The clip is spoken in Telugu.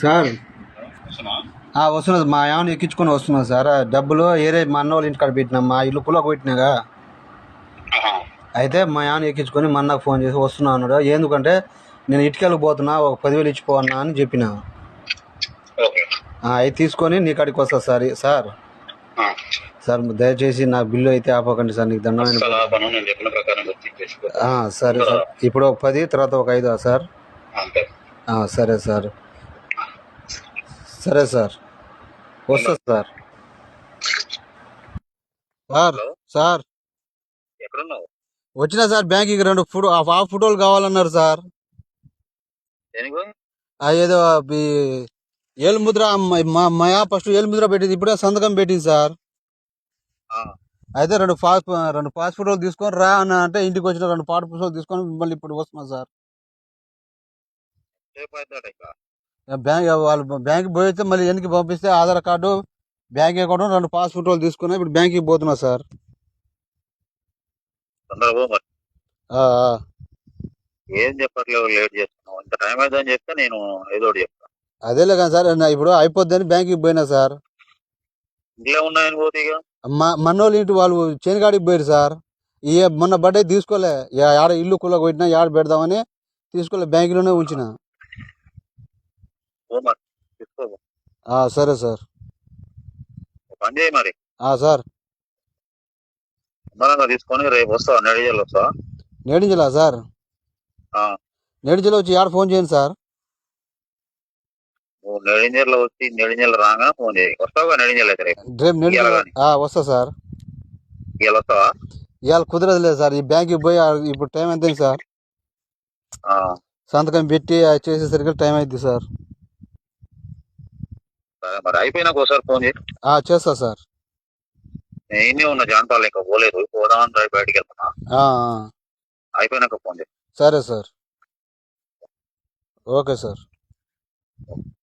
సార్ వస్తున్నది మా ఏమైనా ఎక్కించుకొని వస్తున్నా సార్ డబ్బులు ఏరే మా అన్న వాళ్ళ ఇంటికాడ పెట్టినా మా ఇల్లు పులకు పెట్టినాగా. అయితే మా ఏమైనా ఎక్కించుకొని మా అన్నకు ఫోన్ చేసి వస్తున్నా అన్నాడు. ఎందుకంటే నేను ఇటుకెళ్ళకి పోతున్నా ఒక పదివేలు ఇచ్చిపోవన్నా అని చెప్పిన. అవి తీసుకొని నీ కాడికి వస్తా సార్. సార్. సార్ దయచేసి నా బిల్లు అయితే ఆపకండి సార్. నీకు దండమైన సరే సార్. ఇప్పుడు ఒక పది తర్వాత ఒక ఐదు సార్. సరే సార్. సరే సార్. వస్తా సార్. Sir sir. ఎక్కడున్నావు? వచ్చినా సార్ బ్యాంక్కి రెండు ఫోటో ఆ ఫోటోలు కావాలన్నారు సార్. ఏదో ఈ ఏలు ముద్ర మ- మా మయా ఫస్ట్ ఏలు ముద్ర పెట్టింది ఇప్పుడే సంతకం పెట్టింది సార్. అయితే రెండు పాస్ రెండు పాస్ ఫోటోలు తీసుకొని రా అని అంటే ఇంటికి వచ్చిన రెండు పాట పుస్తకాలు తీసుకొని మిమ్మల్ని ఇప్పుడు వస్తున్నా సార్. బ్యాంక్ వాళ్ళు బ్యాంక్ పోయితే మళ్ళీ వెనక్కి పంపిస్తే ఆధార్ కార్డు బ్యాంక్ అకౌంట్ రెండు పాస్ ఫోటోలు తీసుకుని ఇప్పుడు బ్యాంక్కి పోతున్నా సార్. ఏం చెప్పట్లేవు లేట్ చేస్తున్నావు. ఇంత టైం అవుతుందని చెప్తే నేను ఏదో ఒకటి చెప్తా. అదేలే కానీ సార్ ఇప్పుడు అయిపోద్దని బ్యాంక్కి పోయినా సార్. ఇంట్లో ఉన్నాయని పోతే ఇక? మా మనోళ్ళు ఇంటి వాళ్ళు చేనుగాడికి పోయారు సార్. ఈ మొన్న బర్త్డే తీసుకోలే. యాడ ఇల్లు కుల్ల కొట్టినా యాడ పెడదామని తీసుకోలే బ్యాంకులోనే ఉంచిన. సరే సార్. పని చేయి మరి. ఆ, సార్. తీసుకొని రేపు వస్తావా నెడిజల్ వస్తావా నేడించలా సార్? ఆ, నేడించలో వచ్చి యాడ ఫోన్ చేయండి సార్? నెడింజల్ వచ్చి నెడింజల్ రాగానే ఫోన్ చేయి. వస్తావుగా నెడింజల్ అయితే రేపు. వస్తా సార్. ఇవాళ వస్తావా? ఇవాళ కుదరదు లేదు సార్. ఈ బ్యాంక్కి పోయి ఇప్పుడు టైం ఎంత సార్? సంతకం పెట్టి చేసేసరికి టైం అయింది సార్. సరే మరి అయిపోయినాక ఒకసారి ఫోన్ చేయి. ఆ, చేస్తా సార్. నేను ఉన్న జాన్పాలు ఇంకా పోలేదు. పోదామని డ్రైవ్ బయటికి వెళ్తున్నా. ఆ, ఆ. అయిపోయినాక ఫోన్ చేయి. సరే సార్. Okay sir.